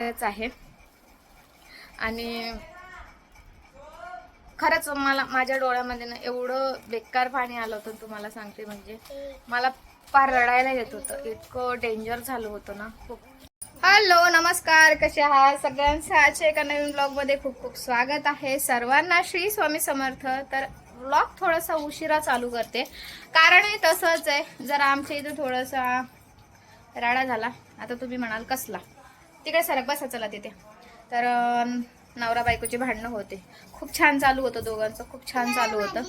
आहे. आणि खरंच मला माझ्या डोळ्यामध्ये ना एवढं बेकार पाणी आलं होतं तुम्हाला सांगते म्हणजे मला फार रडायला येत होतं. इतकं डेंजर झालं होतं ना. खूप. हॅलो नमस्कार. कसे आहात? सगळ्यांचं आजच्या एका नवीन ब्लॉगमध्ये खूप खूप स्वागत आहे. सर्वांना श्री स्वामी समर्थ. तर ब्लॉग थोडासा उशिरा चालू करते. कारण तसंच आहे. जरा आमच्या इथं थोडासा राडा झाला. आता तुम्ही म्हणाल कसला? तिकडे सरक बसा चला तिथे. तर नवरा बायकोची भांडणं होते. खूप छान चालू होतं दोघांचं खूप छान चालू होतं.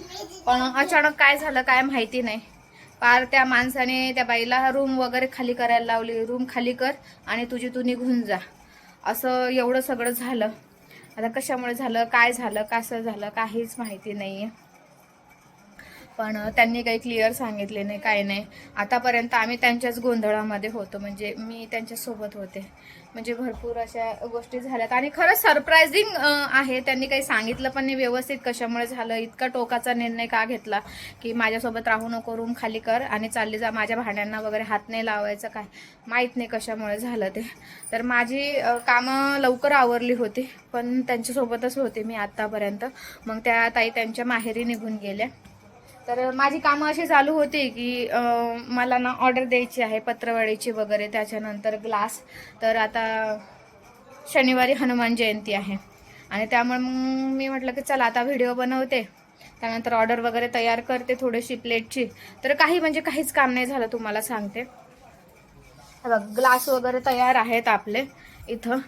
पण अचानक काय झालं काय माहिती नाही. पार त्या माणसाने त्या बाईला रूम वगैरे खाली करायला लावली. रूम खाली कर आणि तुझी तू निघून जा. असं एवढं सगळं झालं. आता कशामुळे झालं काय झालं कसं झालं काहीच माहिती नाही आहे पण त्यांनी काही क्लिअर सांगितले नाही काय नाही. आतापर्यंत आम्ही त्यांच्याच गोंधळामध्ये होतो. म्हणजे मी त्यांच्यासोबत होते. म्हणजे भरपूर अशा गोष्टी झाल्यात. आणि खरंच सरप्रायझिंग आहे. त्यांनी काही सांगितलं पण नाही व्यवस्थित कशामुळे झालं. इतका टोकाचा निर्णय का घेतला की माझ्यासोबत राहू नको रूम खाली कर आणि चालली जा. माझ्या भांड्यांना वगैरे हात नाही लावायचं काय? माहीत नाही कशामुळे झालं ते. तर माझी कामं लवकर आवरली होती. पण त्यांच्यासोबतच होते मी आत्तापर्यंत मग त्या ताई त्यांच्या माहेरी निघून गेल्या. तर माझी कामं अशी चालू होती की मला ना ऑर्डर द्यायची आहे पत्रवाडीची वगैरे त्याच्यानंतर ग्लास तर आता शनिवारी हनुमान जयंती आहे. आणि त्यामुळे मग मी म्हटलं की चला आता व्हिडिओ बनवते. त्यानंतर ऑर्डर वगैरे तयार करते थोडीशी प्लेटची तर काही म्हणजे काहीच काम नाही झालं तुम्हाला सांगते. बघ ग्लास वगैरे तयार आहेत आपले इथं.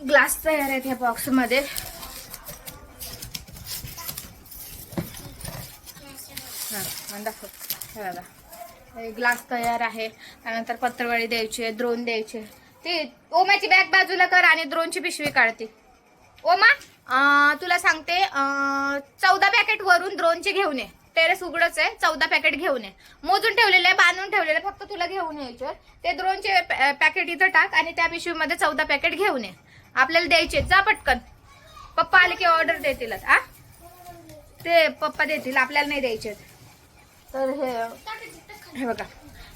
ग्लास तयार आहेत ह्या बॉक्समध्ये हा आणि दाखव. हे बघा. ग्लास तयार आहे. त्यानंतर पत्रवळी द्यायची आहे द्रोण द्यायचे ती ओमाची बॅग बाजूला कर आणि द्रोणची पिशवी काढते. ओमा तुला सांगते चौदा पॅकेट वरून द्रोणचे घेऊन ये. टेरेस उघडच आहे चौदा पॅकेट घेऊन ये. मोजून ठेवलेले आहे, बांधून ठेवलेले आहे, फक्त तुला घेऊन यायचे ते द्रोणचे पॅकेट इथं टाक आणि त्या पिशवीमध्ये चौदा पॅकेट घेऊन ये. आपल्याला द्यायचे जा पटकन. पप्पा आले की ऑर्डर देतीलच आ? ते पप्पा देतील आपल्याला नाही द्यायचे तर हे हे बघा.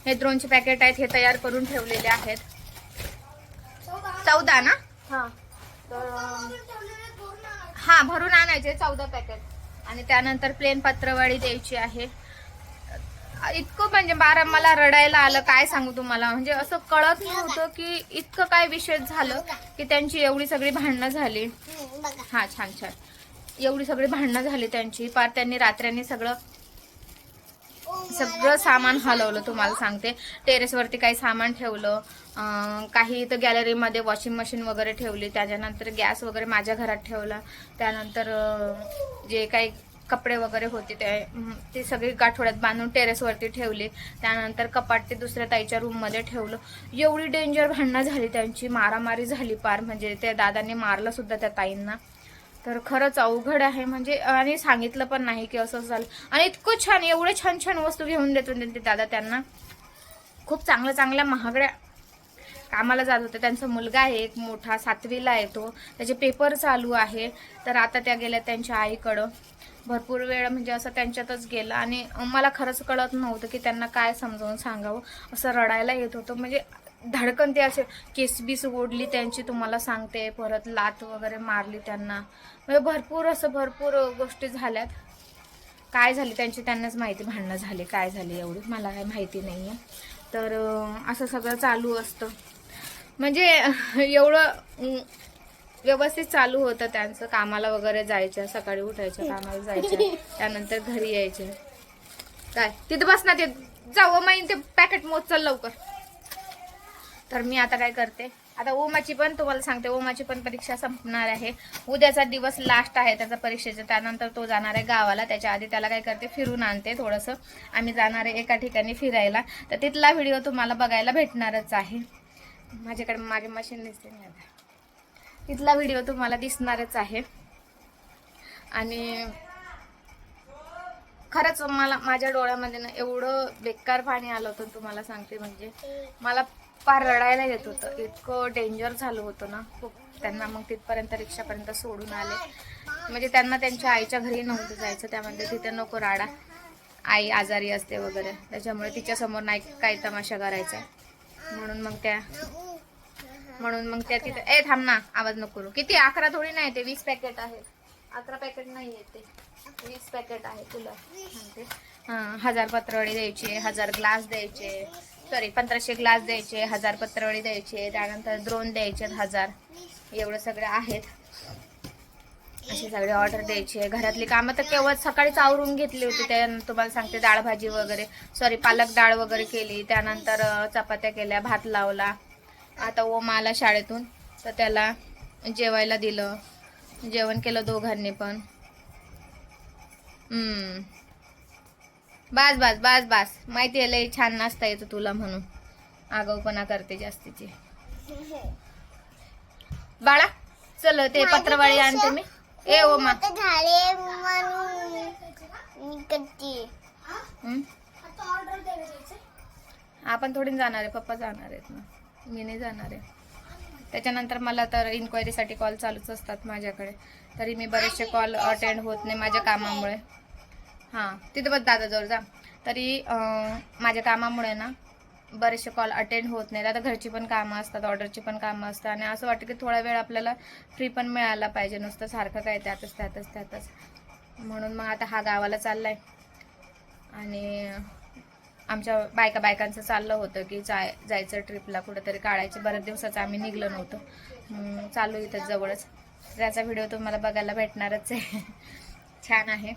हे द्रोणचे पॅकेट आहेत हे तयार करून ठेवलेले आहेत. चौदा ना? हा. तर हा भरून आणायचे चौदा पॅकेट आणि त्यानंतर प्लेन पत्रवाळी द्यायची आहे. इतकं म्हणजे बारा मला रडायला आलं काय सांगू तुम्हाला? म्हणजे असं कळत नव्हतं की इतकं काय विषय झालं की त्यांची एवढी सगळी भांडणं झाली. हा छान छान. एवढी सगळी भांडणं झाली त्यांची. पार त्यांनी रात्र्यांनी सगळं सगळं सामान हलवलं तुम्हाला सांगते. टेरेसवरती काही सामान ठेवलं काही इथं गॅलरीमध्ये वॉशिंग मशीन वगैरे ठेवली त्याच्यानंतर गॅस वगैरे माझ्या घरात ठेवला. त्यानंतर जे काही कपडे वगैरे होते ते ते सगळे गाठोड्यात बांधून टेरेसवरती ठेवले. त्यानंतर कपाट ते दुसऱ्या ताईच्या रूममध्ये ठेवलं. एवढी डेंजर भांडणं झाली त्यांची मारामारी झाली पार. म्हणजे त्या दादांनी मारलं सुद्धा त्या ताईंना. तर खरंच अवघड आहे. म्हणजे आणि सांगितलं पण नाही की असं झालं. आणि इतकं छान एवढे छान छान वस्तू घेऊन देतो ते दादा त्यांना. खूप चांगल्या चांगल्या महागड्या कामाला जात होते. त्यांचा मुलगा आहे एक मोठा सातवीला येतो त्याचे पेपर चालू आहे. तर आता त्या गेल्या त्यांच्या आईकडं. भरपूर वेळ म्हणजे असं त्यांच्यातच गेलं. आणि मला खरंच कळत नव्हतं की त्यांना काय समजावून सांगावं. असं रडायला येत होतं. म्हणजे धडकन ते असे केसबीस ओढली त्यांची तुम्हाला सांगते परत लात वगैरे मारली त्यांना. म्हणजे भरपूर असं भरपूर गोष्टी झाल्यात. काय झाली त्यांची त्यांनाच माहिती भांडणं झाली काय झाली एवढी मला काही माहिती नाही आहे तर असं सगळं चालू असतं. म्हणजे एवढं व्यवस्थित चालू होतं त्यांचं. कामाला वगैरे जायचं सकाळी उठायचं कामाला जायचं त्यानंतर घरी यायचे. काय? तिथं बस ना ते जाऊ माहीन ते पॅकेट मोजचं लवकर. तर मी आता काय करते? आता ओमाची पण तुम्हाला सांगते ओमाची पण परीक्षा संपणार आहे. उद्याचा दिवस लास्ट आहे त्याचा परीक्षेचा. त्यानंतर तो जाणार आहे गावाला. त्याच्या आधी त्याला काय करते? फिरून आणते थोडंसं. आम्ही जाणार आहे एका ठिकाणी फिरायला. तर तिथला व्हिडिओ तुम्हाला बघायला भेटणारच आहे. माझ्याकडे मागे मशीन दिसते नाही आता तिथला व्हिडिओ तुम्हाला दिसणारच आहे. आणि खरंच मला माझ्या डोळ्यामध्ये ना एवढं बेकार पाणी आलं होतं तुम्हाला सांगते म्हणजे. मला फार रडायला येत होतं. इतकं डेंजर झालं होतं ना. खूप. त्यांना मग तिथपर्यंत रिक्षापर्यंत सोडून आले. म्हणजे त्यांना त्यांच्या आईच्या घरी नव्हतं जायचं. त्यामध्ये तिथे नको राडा. आई आजारी असते वगैरे. त्याच्यामुळे तिच्यासमोर नाही काही तमाशा करायचा. म्हणून मग त्या म्हणून मग त्या तिथे ए थांब ना. आवाज नको करू. किती? अकरा थोडी नाही ते वीस पॅकेट आहे अकरा पॅकेट नाही आहे ते. वीस पॅकेट आहे तुला. हां हजार पत्रवडी द्यायचे हजार ग्लास द्यायचे. सॉरी पंधराशे ग्लास द्यायचे हजार पत्रवडी द्यायचे. त्यानंतर द्रोण द्यायचे हजार. एवढं सगळे आहेत. असे सगळे ऑर्डर द्यायचे. घरातली कामं तर केवळ सकाळीच आवरून घेतली होती. त्या तुम्हाला सांगते डाळ भाजी वगैरे. सॉरी पालक डाळ वगैरे केली. त्यानंतर चपात्या केल्या भात लावला. आता ओम आला शाळेतून. तर त्याला जेवायला दिलं. जेवण केलं दोघांनी पण. हम्म. बास बास बास बास. माहिती आहे लय छान नाचता येतं तुला म्हणून. आगाऊपणा करते जास्तीची. बाळा चल ते पत्रवाळी आणते मी. ए मी. हं? आपण थोडी जाणार आहे पप्पा जाणार आहेत ना. मी नाही जाणार आहे. त्याच्यानंतर मला तर इन्क्वायरीसाठी कॉल चालूच असतात माझ्याकडे. तरी मी बरेचसे कॉल अटेंड होत नाही माझ्या कामामुळे. हां तिथं बघ दादाजवळ जा. तरी माझ्या कामामुळे ना बरेचसे कॉल अटेंड होत नाही आता घरची पण कामं असतात ऑर्डरची पण कामं असतात. आणि असं वाटतं की थोडा वेळ आपल्याला फ्री पण मिळाला पाहिजे. नुसतं सारखं काय त्यातच त्यातच त्यातच. म्हणून मग आता हा गावाला चाललाय. आणि आमच्या बायका बायकांचं चाललं होतं की जाय जायचं ट्रिपला कुठंतरी काढायचं. बऱ्याच दिवसाचं आम्ही निघलो नव्हतं. चालू इथं जवळच. त्याचा व्हिडिओ तुम्हाला बघायला भेटणारच आहे. छान आहे.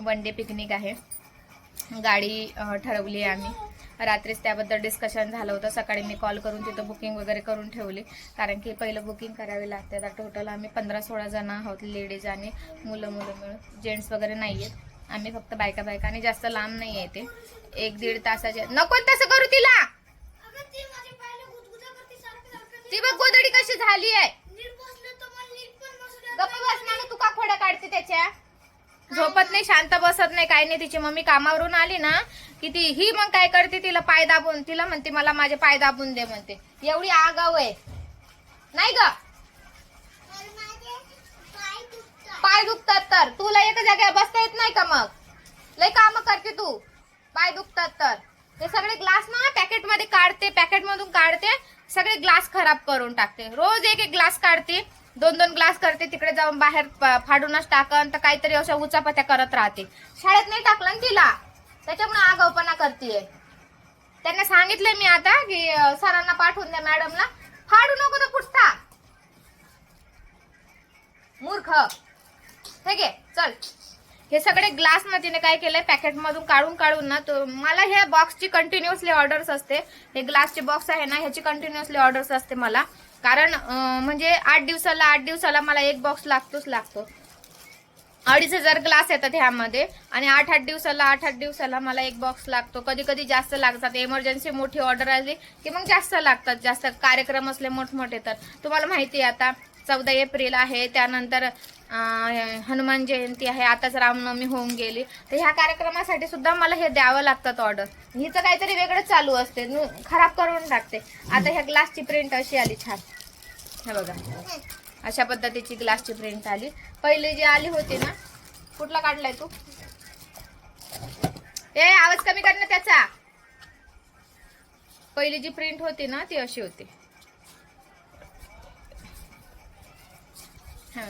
वन डे पिकनिक आहे. गाडी ठरवली आहे आम्ही. रात्रीच त्याबद्दल डिस्कशन झालं होतं. सकाळी मी कॉल करून तिथं बुकिंग वगैरे करून ठेवली. कारण की पहिलं बुकिंग करावी लागते. आता टोटल आम्ही पंधरा सोळा जण आहोत लेडीज आणि मुलं मुलं मिळून. जेंट्स वगैरे नाही आहेत आम्ही फक्त बायका बायका आणि जास्त लांब नाही आहे ते एक दीड तासाचे नको तसं करू तिला! ती बघ गोदडी कशी झाली आहे. गप्प तू का खोड्या काढते त्याच्या? झोपत नाही शांत बसत नाही काही नाही. तिची मम्मी कामावरून आली ना की ती ही मग काय करते तिला पाय दाबून तिला म्हणते मला माझे पाय दाबून दे म्हणते. एवढी आगाव आहे. नाही ग. पाय दुखतात तर. तुला एका जागेवर बसता येत नाही का मग? लय काम करते तू. पाय दुखतात तर. ते सगळे ग्लास ना पॅकेटमध्ये काढते पॅकेट मधून काढते सगळे ग्लास खराब करून टाकते. रोज एक एक ग्लास काढते. दोन दोन ग्लास करते तिकडे जाऊन बाहेर फाडूनच टाकन तर काहीतरी अशा उचापत्या करत राहते. शाळेत नाही टाकलं ना तिला? त्याच्यामुळे आगाऊपणा करते त्यांना सांगितलंय मी आता की सरांना पाठवून द्या मॅडमला फाडू नको तर पुसता मूर्ख. ठीक आहे चल. हे सगळे ग्लास ना तिने काय केलंय पॅकेटमधून काढून काढून ना तो मला ह्या बॉक्सची कंटिन्युअसली ऑर्डर्स असते. हे ग्लासचे बॉक्स आहे ना ह्याची कंटिन्युअसली ऑर्डर्स असते मला. कारण म्हणजे आठ दिवसाला आठ दिवसाला मला एक बॉक्स लागतोच लागतो. अडीच हजार ग्लास येतात ह्यामध्ये. आणि आठ आठ दिवसाला आठ आठ दिवसाला मला एक बॉक्स लागतो. कधी कधी जास्त लागतात. एमर्जन्सी मोठी ऑर्डर आली की मग जास्त लागतात. जास्त कार्यक्रम असले मोठमोठे तर. तुम्हाला माहिती आहे आता. चौदा एप्रिल आहे त्यानंतर हनुमान जयंती आहे आताच रामनवमी होऊन गेली. तर ह्या कार्यक्रमासाठी सुद्धा मला हे द्यावं लागतात ऑर्डर हिचं काहीतरी वेगळंच चालू असते खराब करून टाकते. आता ह्या ग्लासची प्रिंट अशी आली छान. हे बघा. अशा पद्धतीची ग्लासची प्रिंट आली. पहिली जी आली होती ना कुठला काढलाय तू? ए आवाज कमी कर ना त्याचा. पहिली जी प्रिंट होती ना ती अशी होती. हे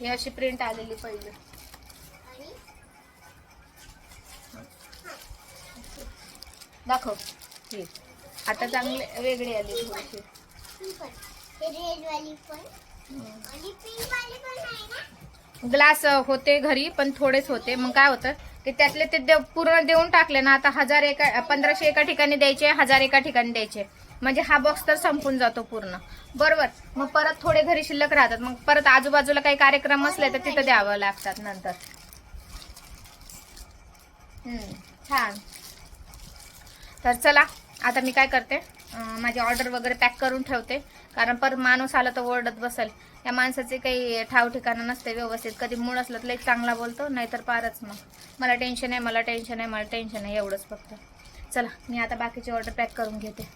ही अशी प्रिंट आलेली पहिली. दाखव. ही. आता चांगली वेगळी आली थोडीशी. ग्लास होते घरी पण थोडेच होते. मग काय होतं की त्यातले ते पूर्ण देऊन टाकले ना आता हजार एका पंधराशे एका ठिकाणी द्यायचे हजार एका ठिकाणी द्यायचे. म्हणजे हा बॉक्स तर संपून जातो पूर्ण. बरोबर? मग परत थोडे घरी शिल्लक राहतात. मग परत आजूबाजूला काही कार्यक्रम असले तर तिथं द्यावं लागतात नंतर. छान. तर चला आता मी काय करते? माझी ऑर्डर वगैरे पॅक करून ठेवते. कारण पर माणूस आला तर ओरडत बसेल. या माणसाचे काही ठाव ठिकाणं नसते व्यवस्थित. कधी मूळ असलं तर लई चांगला बोलतो नाहीतर पारच मग. मला टेन्शन आहे मला टेन्शन आहे मला टेन्शन आहे एवढंच फक्त. चला मी आता बाकीची ऑर्डर पॅक करून घेते.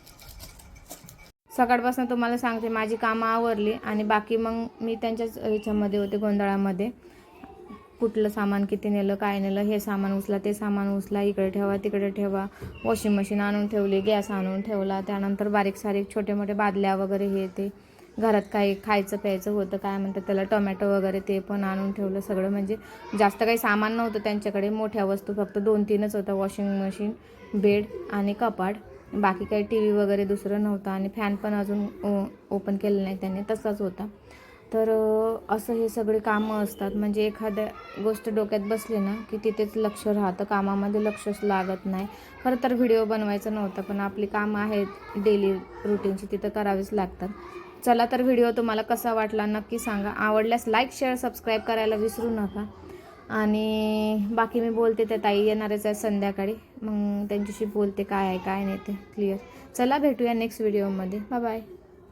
सकाळपासून तुम्हाला सांगते माझी कामं आवरली आणि बाकी मग मी त्यांच्याच ह्याच्यामध्ये होते गोंधळामध्ये. कुठलं सामान किती नेलं काय नेलं हे सामान उचला ते सामान उचला इकडे ठेवा तिकडे ठेवा. वॉशिंग मशीन आणून ठेवली गॅस आणून ठेवला. त्यानंतर बारीक सारीक छोटे मोठे बादल्या वगैरे हे ते. घरात काही खायचं प्यायचं होतं काय म्हणतात त्याला टोमॅटो वगैरे ते पण आणून ठेवलं सगळं. म्हणजे जास्त काही सामान नव्हतं त्यांच्याकडे मोठ्या वस्तू फक्त दोन तीनच होत्या वॉशिंग मशीन बेड आणि कपाट. बाकी काही टी व्ही वगैरे दुसरं नव्हतं आणि फॅन पण अजून ओपन केलं नाही त्याने तसाच होता. तर असं हे सगळे कामं असतात. म्हणजे एखाद्या गोष्ट डोक्यात बसली ना की तिथेच लक्ष राहतं. कामामध्ये लक्षच लागत नाही. खरं तर व्हिडिओ बनवायचा नव्हता पण आपली कामं आहेत. डेली रुटीनची तिथं करावीच लागतात. चला तर व्हिडिओ तुम्हाला कसा वाटला नक्की सांगा. आवडल्यास लाईक शेअर सबस्क्राईब करायला विसरू नका. आणि बाकी मी बोलते त्या ताई येणारच आहे संध्याकाळी. मग त्यांच्याशी बोलते काय आहे काय नाही ते क्लिअर चला भेटूया नेक्स्ट व्हिडिओमध्ये बाय बाय